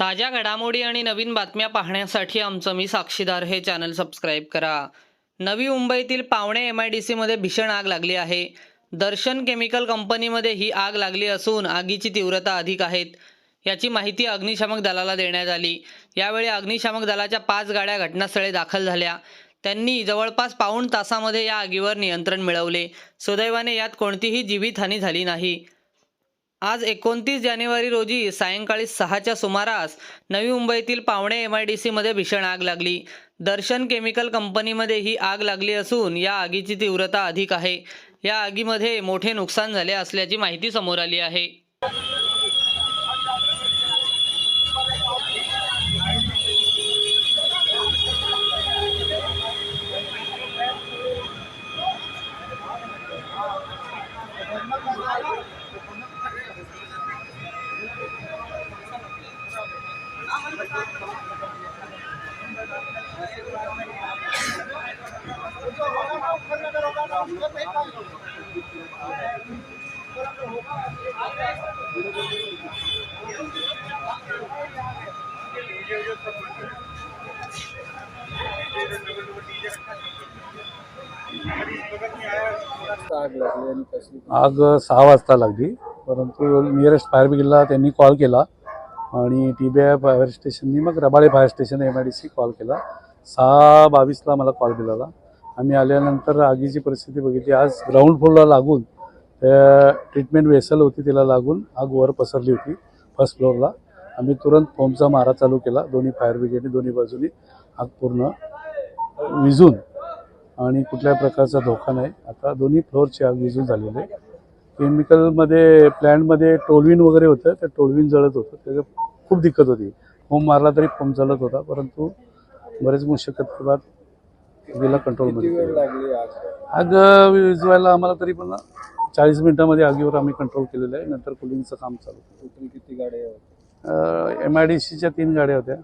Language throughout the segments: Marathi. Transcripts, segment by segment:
ताज्या घडामोडी आणि नवीन बातम्या पाहण्यासाठी आमचं मी साक्षीदार हे चॅनल सबस्क्राईब करा. नवी मुंबईतील पावणे एम आय डी सीमध्ये भीषण आग लागली आहे. दर्शन केमिकल कंपनीमध्ये ही आग लागली असून आगीची तीव्रता अधिक आहेत याची माहिती अग्निशामक दलाला देण्यात आली. यावेळी अग्निशामक दलाच्या पाच गाड्या घटनास्थळी दाखल झाल्या. त्यांनी जवळपास पाऊण तासामध्ये या आगीवर नियंत्रण मिळवले. सुदैवाने यात कोणतीही जीवितहानी झाली नाही. आज एकोणतीस जानेवारी रोजी सायंकाळी सहाच्या सुमारास नवी मुंबईतील पावणे एम आय डी सीमध्ये भीषण आग लागली. दर्शन केमिकल कंपनीमध्ये ही आग लागली असून या आगीची तीव्रता अधिक आहे. या आगीमध्ये मोठे नुकसान झाले असल्याची माहिती समोर आली आहे. आग लागली आणि आग सहा वाजता लागली परंतु नियरेस्ट फायर ब्रिगेडला त्यांनी कॉल केला. आणि टी बी आय फायर स्टेशननी मग Rabale fire station M I D C call केला. सहा बावीसला मला कॉल मिळाला. आम्ही आल्यानंतर आगीची परिस्थिती बघितली. आज ग्राउंड फ्लोअरला लागून ट्रीटमेंट वेसल होती तिला लागून आग वर पसरली होती फर्स्ट फ्लोअरला आम्ही तुरंत फोमचा मारा चालू केला. दोन्ही फायर ब्रिगेडने दोन्ही बाजूनी आग पूर्ण विझून आणि कुठल्याही प्रकारचा धोका नाही. आता दोन्ही फ्लोअरची आग विझून झालेली आहे. केमिकलमध्ये प्लॅन्टमध्ये टोलविन वगैरे होतं त्या टोलविन जळत होतं. त्याचं खूप दिक्कत होती. फोम मारला तरी फोम जळत होता परंतु बरेच मुश्यकत बाद गेला कंट्रोलमध्ये आग? विजवायला आम्हाला तरी पण चाळीस मिनिटामध्ये आगीवर आम्ही कंट्रोल केलेलं आहे. नंतर कुलिंगचं काम चालू टोटल किती गाड्या होत्या? एम आय डी सीच्या तीन गाड्या होत्या.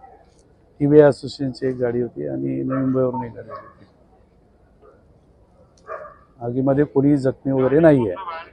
टी व्ही असोसिएशनची एक गाडी होती आणि नवी मुंबईवरून एक गाडी होती. आगीमध्ये कोणी जखमी वगैरे नाही आहे